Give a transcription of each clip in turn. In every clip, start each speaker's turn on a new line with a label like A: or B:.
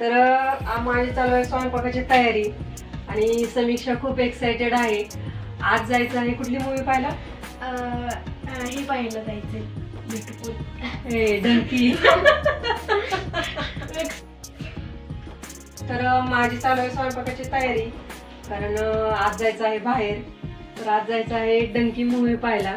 A: तर माझी चालू आहे स्वयंपाकाची तयारी आणि समीक्षा खूप एक्सायटेड आहे. आज जायचं आहे कुठली मूवी पाहायला?
B: हे ब्युटिफुल
A: ए डंकी तर माझी चालू आहे स्वयंपाकाची तयारी. कारण आज जायचं आहे बाहेर. तर आज जायचं आहे डंकी मूवी पाहायला.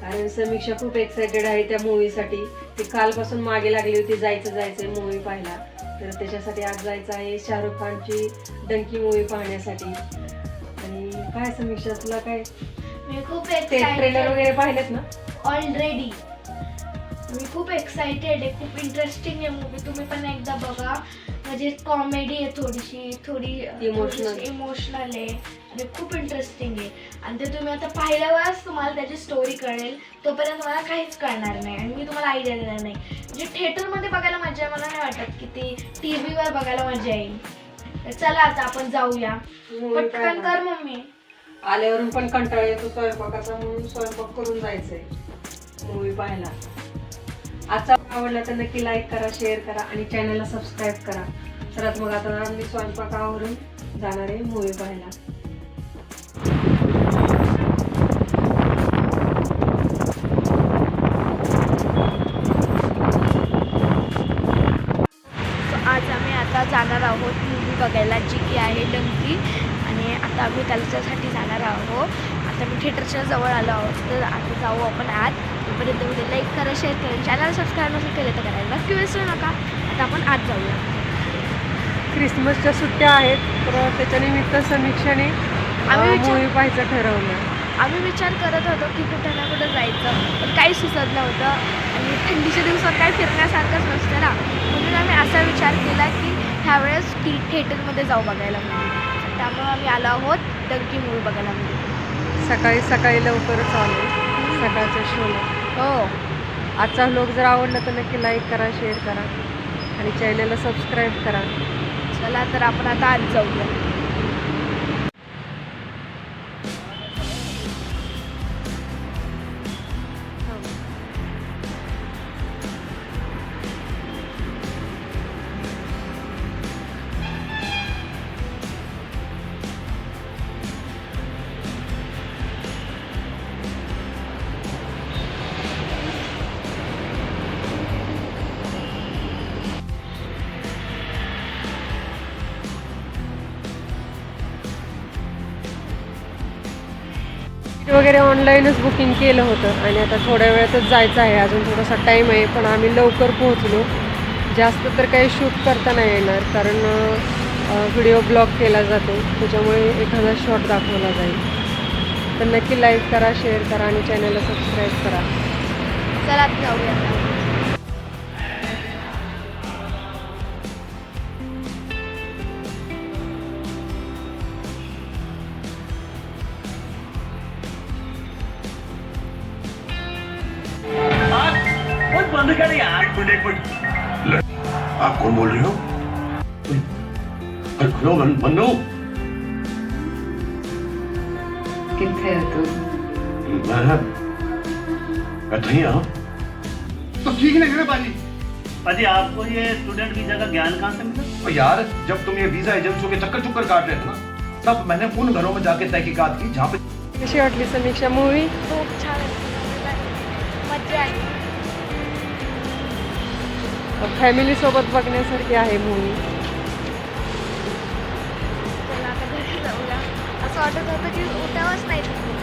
A: कारण समीक्षा खूप एक्सायटेड आहे त्या मूवीसाठी ती कालपासून मागे लागली होती जायचं जायचं मूवी पाहायला. तर त्याच्यासाठी आज जायचं आहे शाहरुख खानची डंकी मूवी पाहण्यासाठी. आणि काय समीक्षा तुला काय?
B: मी खूप
A: ते ट्रेलर
B: एक्साइटेड
A: वगैरे पाहिलेत ना?
B: ऑलरेडी मी खूप एक्साइटेड आहे. खूप इंटरेस्टिंग आहे मूवी तुम्ही पण एकदा बघा. म्हणजे कॉमेडी आहे थोडीशी थोडी
A: Emotional.
B: इमोशनल आहे. आणि खूप इंटरेस्टिंग आहे. आणि ते तुम्ही आता पाहिल्यावरच तुम्हाला त्याची स्टोरी कळेल. तोपर्यंत मला काहीच कळणार नाही आणि मी तुम्हाला आयडिया देणार नाही. म्हणजे थिएटरमध्ये बघायला मजा आहे मला नाही वाटत की ती टी व्हीवर बघायला मजा येईल. तर चला आता आपण जाऊया.
A: Movie
B: पटकन
A: पाहायला.
B: कर मम्मी.
A: आल्यावरून पण कंटाळा येतो स्वयंपाकाचा म्हणून स्वयंपाक करून जायचंय. मूवी पाहायला. आजचा आवडला तर नक्की लाईक करा शेअर करा आणि चॅनलला सबस्क्राईब करा. तर मग आता मी स्वयंपाकावरून जाणार आहे मूवी पाहायला.
B: आहोत मूवी बघायला जी की आहे डंकी आणि आता आम्ही त्याच्यासाठी जाणार आहोत. आता मी थिएटरच्या जवळ आलो आहोत तर आता जाऊ आपण आत. तोपर्यंत व्हिडिओ लाईक करा शेअर करा चॅनल सबस्क्राईब नसेल केलं तर करायला नक्की विसरू नका. आता आपण आत जाऊया.
A: क्रिसमसच्या सुट्ट्या आहेत तर त्याच्या निमित्त समीक्षाने
B: आम्ही
A: मूवी पाहायचं ठरवलं
B: आम्ही विचार करत होतो की कुठं ना कुठं जायचं पण काही सुचत नव्हतं. आणि थंडीच्या दिवसात काही फिरण्यासारखंच नसतं ना. म्हणून आम्ही असा विचार केला की ह्यावेळेस टी थिएटरमध्ये जाऊ बघायला मूवी त्यामुळे आम्ही आलो आहोत डंकी मूवी बघायला मूवी
A: सकाळी सकाळी लवकरच आलो. सकाळच्या शोला
B: हो.
A: आजचा व्लॉग जर आवडला तर नक्की लाईक करा शेअर करा. आणि चॅनलला सबस्क्राईब करा.
B: चला तर आपण आता आज जाऊया.
A: वगैरे ऑनलाईनच बुकिंग केलं होतं. आणि आता थोड्या वेळातच जायचं आहे. अजून थोडासा टाईम आहे पण आम्ही लवकर पोहोचलो. जास्त तर काही शूट करता नाही येणार कारण व्हिडिओ ब्लॉक केला जातो. त्याच्यामुळे एखादा शॉट दाखवला जाईल. तर नक्की लाईक करा शेअर करा आणि चॅनलला सबस्क्राईब करा.
B: चला जाऊया.
C: बंद कर यार। एक मिनट एक मिनट। आप कौन बोल रहे हो? अरे खड़ो मन मन्नू
A: किथे तू
C: मैं मैं तो ही हाँ।
D: तो ठीक नहीं है पाजी
E: अजी आपको ये स्टूडेंट वीज़ा का ज्ञान कहाँ से मिला?
D: तो यार जब तुम ये वीज़ा एजेंसियों के चक्कर चुक्कर काट रहे थे ना तब मैंने उन घरों में जाके तहकीकात की जहाँ पे
A: समीक्षा मूवी
B: खूप छान आहे. मज्जा आली
A: फॅमिली सोबत बघण्यासारखी आहे मूवी
B: चला आता घरी जाऊया. असं वाटत होतं की उठावंच नाही तिथे.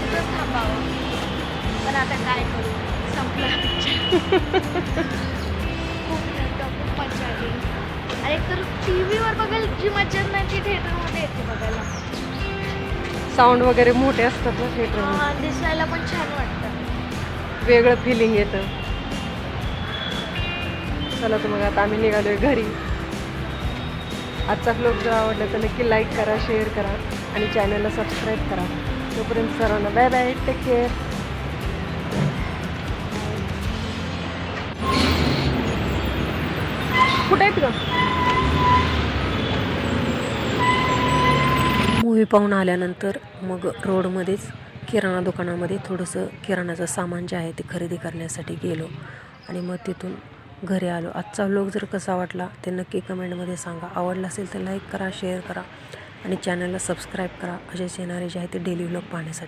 B: तिथंच थांबावं. पण आता काय करू? संपला खूप मजा आली. एकतर टी व्हीवर बघायला जी मजा नाही ती थिएटरमध्ये येते बघायला.
A: साऊंड वगैरे मोठे असतात ना थिएटरमध्ये
B: हा, दिसायला पण छान वाटतं.
A: वेगळं फिलिंग येतं. चला तर मग आता आम्ही निघालोय घरी. आजचा ब्लॉग जर आवडला तर नक्की लाईक करा शेअर करा आणि चॅनलला सबस्क्राईब करा. तोपर्यंत सर्वांना बाय बाय टेक केअर कुठे आहेत का मूवी पाहून आल्यानंतर मग रोडमध्येच किराणा दुकानामध्ये थोडंसं किराणाचं सामान जे आहे ते खरेदी करण्यासाठी गेलो. आणि मग तिथून
F: घरी आलो. आजचा व्लॉग जर कसा वाटला ते नक्की कमेंटमध्ये सांगा. आवडला असेल तर लाईक करा शेअर करा आणि चॅनलला सबस्क्राईब करा. असेच येणारे जे आहे ते डेली व्लॉग पाहण्यासाठी.